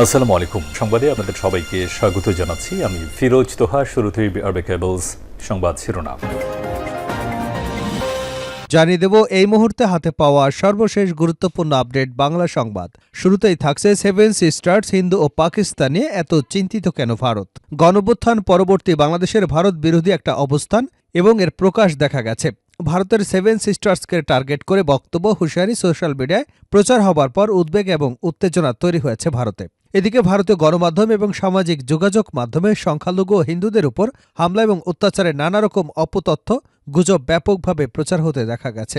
আসসালামু আলাইকুম। সংবাদে আপনাদের সবাইকে স্বাগত জানাচ্ছি। আমি ফিরোজ তোহা, শুরুতেই আরবে কেবলস সংবাদ শিরোনাম। জানিয়ে দেব, এই মুহূর্তে হাতে পাওয়া সর্বশেষ গুরুত্বপূর্ণ আপডেট বাংলা সংবাদ। শুরুতেই থাকছে সেভেন সিস্টার্স, হিন্দু ও পাকিস্তানে। এত চিন্তিত কেন ভারত? গণভ্যুত্থান পরবর্তী বাংলাদেশের ভারত বিরোধী একটা অবস্থান এবং এর প্রকাশ দেখা গেছে। ভারতের সেভেন সিস্টার্সকে টার্গেট করে বক্তব্য হুঁশিয়ারি সোশ্যাল মিডিয়ায় প্রচার হবার পর উদ্বেগ এবং উত্তেজনা তৈরি হয়েছে ভারতে। এদিকে ভারতীয় গণমাধ্যম এবং সামাজিক যোগাযোগ মাধ্যমে সংখ্যালঘু হিন্দুদের উপর হামলা এবং অত্যাচারের নানা রকম অপতথ্য গুজব ব্যাপকভাবে প্রচার হতে দেখা গেছে।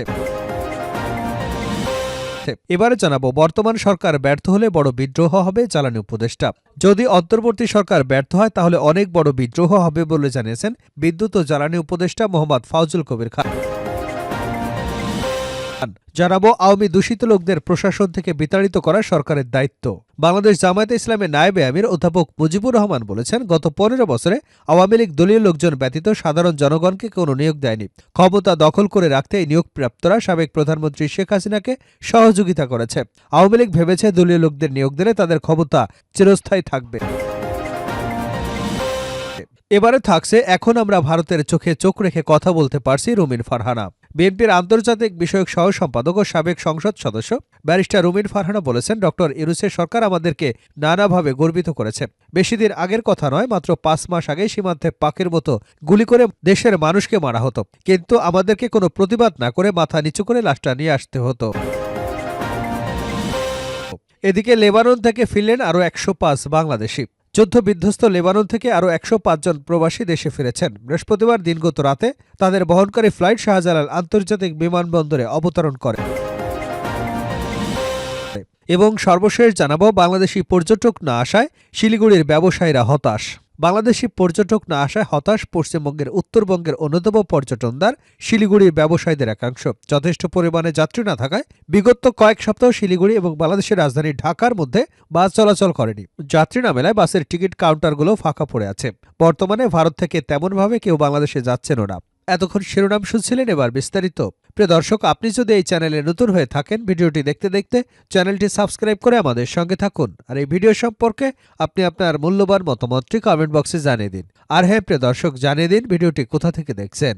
এবারে জানাব, বর্তমান সরকার ব্যর্থ হলে বড় বিদ্রোহ হবে জ্বালানি উপদেষ্টা। যদি অন্তর্বর্তী সরকার ব্যর্থ হয়, তাহলে অনেক বড় বিদ্রোহ হবে বলে জানিয়েছেন বিদ্যুৎ ও জ্বালানি উপদেষ্টা মোহাম্মদ ফাউজুল কবির খান। জানাব আওয়ামী দূষিত লোকদের প্রশাসন থেকে বিতাড়িত করা সরকারের দায়িত্ব। বাংলাদেশ জামায়াতে ইসলামের নায়েবে আমির অধ্যাপক মুজিবুর রহমান বলেছেন, গত পনেরো বছরে আওয়ামী লীগ দলীয় লোকজন ব্যতীত সাধারণ জনগণকে কোনো নিয়োগ দেয়নি। ক্ষমতা দখল করে রাখতে এই নিয়োগপ্রাপ্তরা সাবেক প্রধানমন্ত্রী শেখ হাসিনাকে সহযোগিতা করেছে। আওয়ামী লীগ ভেবেছে দলীয় লোকদের নিয়োগ দিলে তাদের ক্ষমতা চিরস্থায়ী থাকবে। এবারে থাকছে, এখন আমরা ভারতের চোখে চোখ রেখে কথা বলতে পারছি রুমিন ফারহানা। বিএনপির আন্তর্জাতিক বিষয়ক সহ সম্পাদক ও সাবেক সংসদ সদস্য ব্যারিস্টার রুমিন ফারহানা বলেছেন, ডক্টর ইরুসের সরকার আমাদেরকে নানাভাবে গর্বিত করেছে। বেশিদিন আগের কথা নয়, মাত্র পাঁচ মাস আগে সীমান্তে পাকের মতো গুলি করে দেশের মানুষকে মারা হতো। কিন্তু আমাদেরকে কোনো প্রতিবাদ না করে মাথা নিচু করে লাশটা নিয়ে আসতে হতো। এদিকে লেবানন থেকে ফিরলেন আরও একশো পাঁচ বাংলাদেশি। যুদ্ধ বিধ্বস্ত লেবানন থেকে আরও একশো পাঁচজন প্রবাসী দেশে ফিরেছেন। বৃহস্পতিবার দিনগত রাতে তাদের বহনকারী ফ্লাইট শাহজালাল আন্তর্জাতিক বিমানবন্দরে অবতরণ করে। এবং সর্বশেষ জানাব, বাংলাদেশি পর্যটক না আসায় শিলিগুড়ির ব্যবসায়ীরা হতাশ। বাংলাদেশি পর্যটক না আসায় হতাশ পশ্চিমবঙ্গের উত্তরবঙ্গের অন্যতম পর্যটনদার শিলিগুড়ির ব্যবসায়ীদের একাংশ। যথেষ্ট পরিমাণে যাত্রী না থাকায় বিগত কয়েক সপ্তাহ শিলিগুড়ি এবং বাংলাদেশের রাজধানী ঢাকার মধ্যে বাস চলাচল করেনি। যাত্রী না মেলায় বাসের টিকিট কাউন্টারগুলো ফাঁকা পড়ে আছে। বর্তমানে ভারত থেকে তেমনভাবে কেউ বাংলাদেশে যাচ্ছেন না। এতক্ষণ শিরোনাম শুনছিলেন এবার বিস্তারিত। প্রিয় দর্শক, আপনি যদি এই চ্যানেলে নতুন হয়ে থাকেন, ভিডিওটি দেখতে দেখতে চ্যানেলটি সাবস্ক্রাইব করে আমাদের সঙ্গে থাকুন। আর এই ভিডিও সম্পর্কে আপনি আপনার মূল্যবান মতামতটি কমেন্ট বক্সে জানিয়ে দিন। আর হ্যাঁ প্রিয় দর্শক, জানিয়ে দিন ভিডিওটি কোথা থেকে দেখছেন।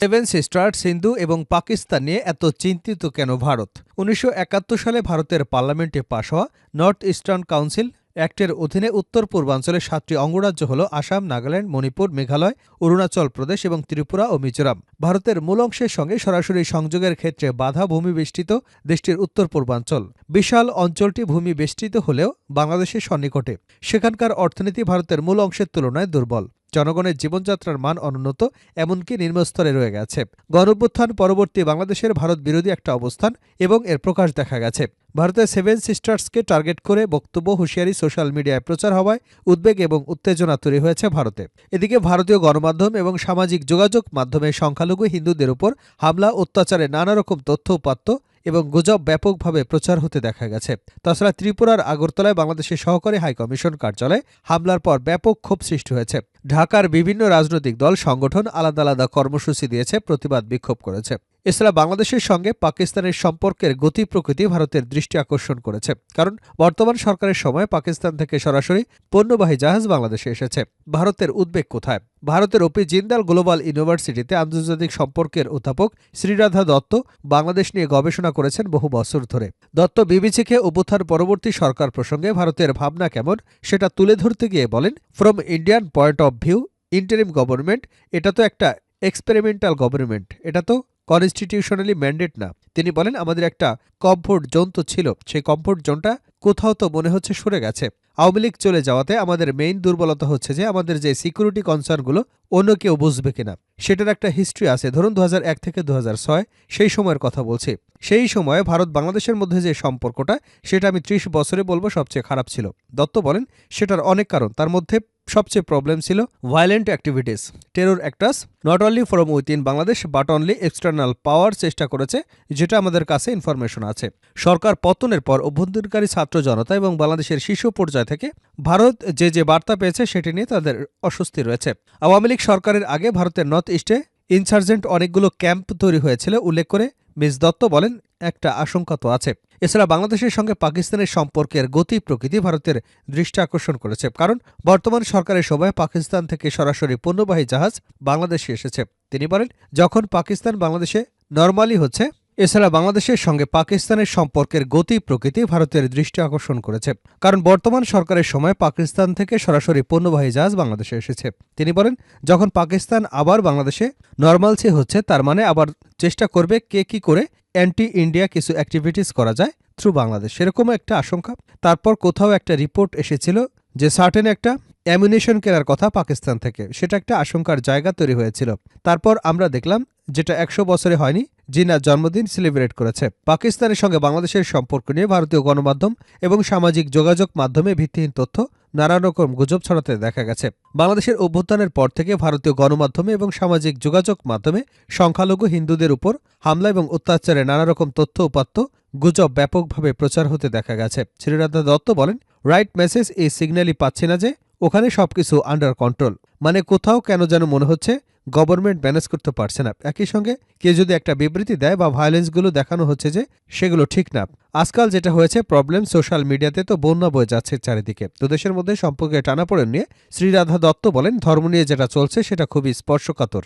সেভেন সিস্টার্স হিন্দু এবং পাকিস্তান নিয়ে এত চিন্তিত কেন ভারত? উনিশশো একাত্তর সালে ভারতের পার্লামেন্টে পাশ হওয়া নর্থ ইস্টার্ন কাউন্সিল অ্যাক্টের অধীনে উত্তর পূর্বাঞ্চলের সাতটি অঙ্গরাজ্য হল আসাম, নাগাল্যান্ড, মণিপুর, মেঘালয়, অরুণাচল প্রদেশ এবং ত্রিপুরা ও মিজোরাম। ভারতের মূল অংশের সঙ্গে সরাসরি সংযোগের ক্ষেত্রে বাধা ভূমি বেষ্টিত দেশটির উত্তর পূর্বাঞ্চল। বিশাল অঞ্চলটি ভূমি বেষ্টিত হলেও বাংলাদেশের সন্নিকটে। সেখানকার অর্থনীতি ভারতের মূল অংশের তুলনায় দুর্বল। জনগণের জীবনযাত্রার মান অনুন্নত, এমনকি নিম্নস্তরে রয়ে গেছে। গণঅভ্যুত্থান পরবর্তী বাংলাদেশের ভারত বিরোধী একটা অবস্থান এবং এর প্রকাশ দেখা গেছে। ভারতের সেভেন সিস্টার্সকে টার্গেট করে বক্তব্য, হুঁশিয়ারি সোশ্যাল মিডিয়ায় প্রচার হওয়ায় উদ্বেগ এবং উত্তেজনা তৈরি হয়েছে ভারতে। এদিকে ভারতীয় গণমাধ্যম এবং সামাজিক যোগাযোগ মাধ্যমে সংখ্যালঘু হিন্দুদের উপর হামলা, অত্যাচারে নানা রকম তথ্য উপাত্ত এবং গুজব ব্যাপকভাবে প্রচার হতে দেখা গেছে। তাছাড়া ত্রিপুরার আগরতলায় বাংলাদেশের সহকারী হাইকমিশন কার্যালয়ে হামলার পর ব্যাপক ক্ষোভ সৃষ্টি হয়েছে। ঢাকার বিভিন্ন রাজনৈতিক দল, সংগঠন আলাদা আলাদা কর্মসূচি দিয়েছে, প্রতিবাদ বিক্ষোভ করেছে। এছাড়া বাংলাদেশের সঙ্গে পাকিস্তানের সম্পর্কের গতি প্রকৃতি ভারতের দৃষ্টি আকর্ষণ করেছে। কারণ বর্তমান সরকারের সময় পাকিস্তান থেকে সরাসরি পণ্যবাহী জাহাজ বাংলাদেশে এসেছে। ভারতের উদ্বেগ কোথায়? ভারতের ওপি জিন্দাল গ্লোবাল ইউনিভার্সিটিতে আন্তর্জাতিক সম্পর্কের অধ্যাপক শ্রীরাধা দত্ত বাংলাদেশ নিয়ে গবেষণা করেছেন বহু বছর ধরে। দত্ত বিবিসিকে অভ্যুত্থান পরবর্তী সরকার প্রসঙ্গে ভারতের ভাবনা কেমন সেটা তুলে ধরতে গিয়ে বলেন, from Indian point of view, interim government, এটা তো একটা এক্সপেরিমেন্টাল গভর্নমেন্ট, এটা তো কনস্টিটিউশনালি ম্যান্ডেট না। তিনি বলেন, আমাদের একটা কমফোর্ট জোন তো ছিল। সেই কমফোর্ট জোনটা কোথাও তো মনে হচ্ছে সরে গেছে। আওয়ামী লীগ চলে যাওয়াতে আমাদের মেইন দুর্বলতা হচ্ছে যে, আমাদের যে সিকিউরিটি কনসার্নগুলো অন্য কেউ বুঝবে কিনা। সেটার একটা হিস্ট্রি আছে। ধরুন দু হাজার এক থেকে দু হাজার ছয়, সেই সময়ের কথা বলছি। সেই সময়ে ভারত বাংলাদেশের মধ্যে যে সম্পর্কটা, সেটা আমি ত্রিশ বছরে বলব সবচেয়ে খারাপ ছিল। দত্ত বলেন, সেটার অনেক কারণ। তার মধ্যে সবচেয়ে প্রবলেম ছিল violent activities terror acts not only from within Bangladesh but only external power চেষ্টা করেছে, যেটা আমাদের কাছে ইনফরমেশন আছে। সরকার পতনের পর অভ্যন্তরীণকারী ছাত্র জনতা এবং বাংলাদেশের শীর্ষ পর্যায় থেকে ভারত যে যে বার্তা পেয়েছে, সেটি নিয়ে তাদের অস্বস্তি রয়েছে। আওয়ামী লীগ সরকারের আগে ভারতের নর্থ ইস্টে ইনসার্জেন্ট অনেকগুলো ক্যাম্প তৈরি হয়েছিল, উল্লেখ করে মিস দত্ত বলেন, একটা আশঙ্কা তো আছে। এছাড়া বাংলাদেশের সঙ্গে পাকিস্তানের সম্পর্কের গতি প্রকৃতি ভারতের দৃষ্টি আকর্ষণ করেছে। কারণ, বর্তমান সরকারের সময় পাকিস্তান থেকে সরাসরি পণ্যবাহী জাহাজ বাংলাদেশে এসেছে। তিনি বলেন, যখন পাকিস্তান বাংলাদেশে নর্মালি হচ্ছে এছাড়া বাংলাদেশের সঙ্গে পাকিস্তানের সম্পর্কের গতি প্রকৃতি ভারতের দৃষ্টি আকর্ষণ করেছে। কারণ বর্তমান সরকারের সময় পাকিস্তান থেকে সরাসরি পণ্যবাহী জাহাজ বাংলাদেশে এসেছে। তিনি বলেন, যখন পাকিস্তান আবার বাংলাদেশে নর্মালসি হচ্ছে, তার মানে আবার চেষ্টা করবে কে কি করে অ্যান্টি ইন্ডিয়া কিছু অ্যাক্টিভিটিস করা যায় থ্রু বাংলাদেশ। সেরকম একটা আশঙ্কা। তারপর কোথাও একটা রিপোর্ট এসেছিল যে সার্টেন একটা অ্যামিনেশন কেনার কথা পাকিস্তান থেকে। সেটা একটা আশঙ্কার জায়গা তৈরি হয়েছিল। তারপর আমরা দেখলাম যেটা একশো বছরে হয়নি জিনার জন্মদিন সেলিব্রেট করেছে। পাকিস্তানের সঙ্গে বাংলাদেশের সম্পর্ক নিয়ে ভারতীয় গণমাধ্যম এবং সামাজিক যোগাযোগ মাধ্যমে ভিত্তিহীন তথ্য নানা রকম গুজব ছড়াতে দেখা গেছে। বাংলাদেশের অভ্যুত্থানের পর থেকে ভারতীয় গণমাধ্যমে এবং সামাজিক যোগাযোগ মাধ্যমে সংখ্যালঘু হিন্দুদের উপর হামলা এবং অত্যাচারে নানা রকম তথ্য উপাত্ত গুজব ব্যাপকভাবে প্রচার হতে দেখা গেছে। শ্রীরাধা দত্ত বলেন রাইট মেসেজ এই সিগন্যালই পাচ্ছে না যে ওখানে সবকিছু আন্ডার কন্ট্রোল মানে কোথাও কেন যেন মনে হচ্ছে গভর্নমেন্ট ম্যানেজ করতে পারছে না। একই সঙ্গে কেউ যদি একটা বিবৃতি দেয় বা ভায়োলেন্সগুলো দেখানো হচ্ছে যে সেগুলো ঠিক না। আজকাল যেটা হয়েছে প্রবলেম সোশ্যাল মিডিয়াতে তো বন্যা বয়ে যাচ্ছে চারিদিকে। তো দেশের মধ্যে সম্পর্কে টানাপোড়েন নিয়ে শ্রীরাধা দত্ত বলেন, ধর্ম নিয়ে যেটা চলছে সেটা খুবই স্পর্শকাতর।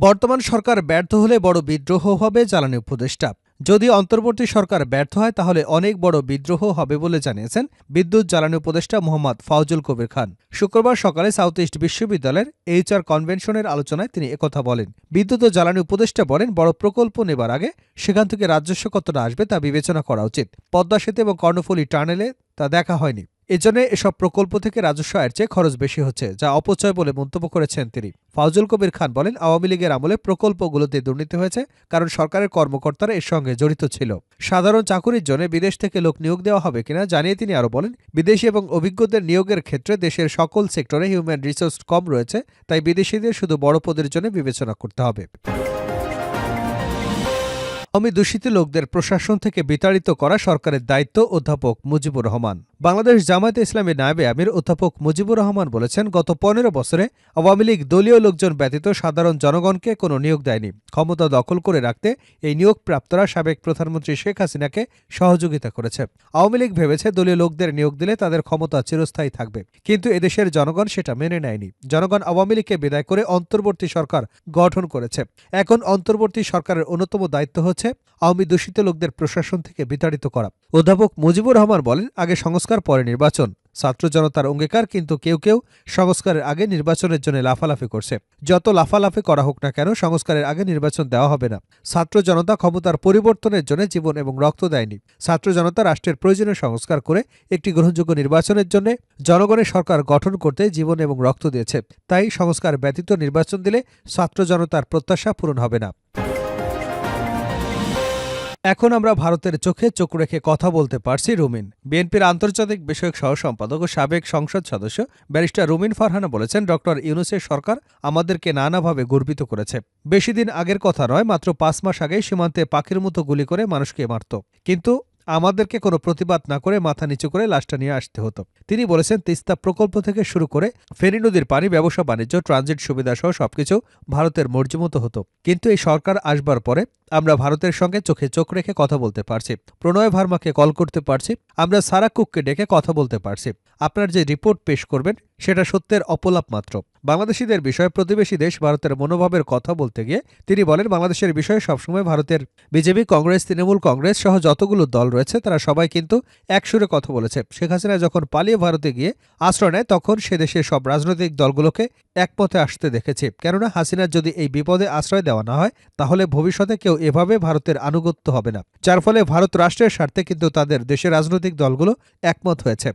বর্তমান সরকার ব্যর্থ হলে বড় বিদ্রোহ হবে জ্বালানি উপদেষ্টা। যদি অন্তর্বর্তী সরকার ব্যর্থ হয়, তাহলে অনেক বড় বিদ্রোহ হবে বলে জানিয়েছেন বিদ্যুৎ জ্বালানি উপদেষ্টা মোহাম্মদ ফাউজুল কবির খান। শুক্রবার সকালে সাউথ ইস্ট বিশ্ববিদ্যালয়ের এইচআর কনভেনশনের আলোচনায় তিনি একথা বলেন। বিদ্যুৎ ও জ্বালানি উপদেষ্টা বলেন, বড় প্রকল্প নেবার আগে সেখান থেকে রাজস্ব কতটা আসবে তা বিবেচনা করা উচিত। পদ্মা সেতু এবং কর্ণফুলী টানেলে তা দেখা হয়নি। এজন্য এসব প্রকল্প থেকে রাজস্ব আয়ের চেয়ে খরচ বেশি হচ্ছে, যা অপচয় বলে মন্তব্য করেছেন তিনি। ফাউজুল কবির খান বলেন, আওয়ামী লীগের আমলে প্রকল্পগুলোতে দুর্নীতি হয়েছে কারণ সরকারের কর্মকর্তারা এর সঙ্গে জড়িত ছিল। সাধারণ চাকুরির জন্য বিদেশ থেকে লোক নিয়োগ দেওয়া হবে কিনা জানিয়ে তিনি আরও বলেন, বিদেশি এবং অভিজ্ঞদের নিয়োগের ক্ষেত্রে দেশের সকল সেক্টরে হিউম্যান রিসোর্স কম রয়েছে, তাই বিদেশিদের শুধু বড় পদের জন্য বিবেচনা করতে হবে। আওয়ামী দূষিত লোকদের প্রশাসন থেকে বিতাড়িত করা সরকারের দায়িত্ব অধ্যাপক মুজিবুর রহমান। বাংলাদেশ জামায়াতে ইসলামী নায়েবে আমির অধ্যাপক মুজিবুর রহমান বলেছেন, গত পনেরো বছরে আওয়ামী লীগ দলীয় লোকজন ব্যতীত সাধারণ জনগণকে কোনো নিয়োগ দেয়নি। ক্ষমতা দখল করে রাখতে এই নিয়োগ প্রাপ্তরা সাবেক প্রধানমন্ত্রী শেখ হাসিনাকে সহযোগিতা করেছে। আওয়ামী লীগ ভেবেছে দলীয় লোকদের নিয়োগ দিলে তাদের ক্ষমতা চিরস্থায়ী থাকবে, কিন্তু এদেশের জনগণ সেটা মেনে নেয়নি। জনগণ আওয়ামী লীগকে বিদায় করে অন্তর্বর্তী সরকার গঠন করেছে। এখন অন্তর্বর্তী সরকারের অন্যতম দায়িত্ব হচ্ছে আওয়ামী দূষিত লোকদের প্রশাসন থেকে বিতাড়িত করা। অধ্যাপক মুজিবুর রহমান বলেন, আগে সংস্কার পরে নির্বাচন। ছাত্র জনতার অঙ্গীকার কিন্তু কেউ কেউ সংস্কারের আগে নির্বাচনের জন্য লাফালাফি করছে। যত লাফালাফি করা হোক না কেন সংস্কারের আগে নির্বাচন দেওয়া হবে না। ছাত্র জনতা ক্ষমতার পরিবর্তনের জন্য জীবন এবং রক্ত দেয়নি। ছাত্র জনতা রাষ্ট্রের প্রয়োজনীয় সংস্কার করে একটি গ্রহণযোগ্য নির্বাচনের জন্য জনগণের সরকার গঠন করতে জীবন এবং রক্ত দিয়েছে। তাই সংস্কার ব্যতীত নির্বাচন দিলে ছাত্র জনতার প্রত্যাশা পূরণ হবে না। এখন আমরা ভারতের চোখে চোখ রেখে কথা বলতে পারছি রুমিন। বিএনপির আন্তর্জাতিক বিষয়ক সহ সম্পাদক ও সাবেক সংসদ সদস্য ব্যারিস্টার রুমিন ফারহানা বলেছেন, ডক্টর ইউনুসের সরকার আমাদেরকে নানাভাবে গর্বিত করেছে। বেশি দিন আগের কথা নয়, মাত্র পাঁচ মাস আগে সীমান্তে পাখির মতো গুলি করে মানুষকে মারত। কিন্তু আমাদেরকে কোনো প্রতিবাদ না করে মাথা নিচু করে লাশটা নিয়ে আসতে হতো। তিনি বলেছেন, তিস্তা প্রকল্প থেকে শুরু করে ফেনী নদীর পানি, ব্যবসা, বাণিজ্য, ট্রানজিট সুবিধা সহ সবকিছু ভারতের মর্জিমতো হতো। কিন্তু এই সরকার আসবার পরে আমরা ভারতের সঙ্গে চোখে চোখ রেখে কথা বলতে পারছি, প্রণয় ভার্মাকে কল করতে পারছি, আমরা সারা কুককে ডেকে কথা বলতে পারছি। আপনার যে রিপোর্ট পেশ করবেন, সেটা সত্যের অপলাপ মাত্র। বাংলাদেশিদের বিষয়ে প্রতিবেশী দেশ ভারতের মনোভাবের কথা বলতে গিয়ে তিনি বলেন, বাংলাদেশের বিষয়ে সবসময় ভারতের বিজেপি, কংগ্রেস, তৃণমূল কংগ্রেস সহ যতগুলো দল রয়েছে, তারা সবাই কিন্তু একসুরে কথা বলেছে। শেখ হাসিনা যখন পালিয়ে ভারতে গিয়ে আশ্রয় নেয়, তখন সে দেশের সব রাজনৈতিক দলগুলোকে একপথে আসতে দেখেছে। কেননা হাসিনার যদি এই বিপদে আশ্রয় দেওয়া না হয়, তাহলে ভবিষ্যতে কেউ এভাবে ভারতের আনুগত্য হবে না। যার ফলে ভারত রাষ্ট্রের স্বার্থে কিন্তু তাদের দেশের রাজনৈতিক দলগুলো একমত হয়েছে।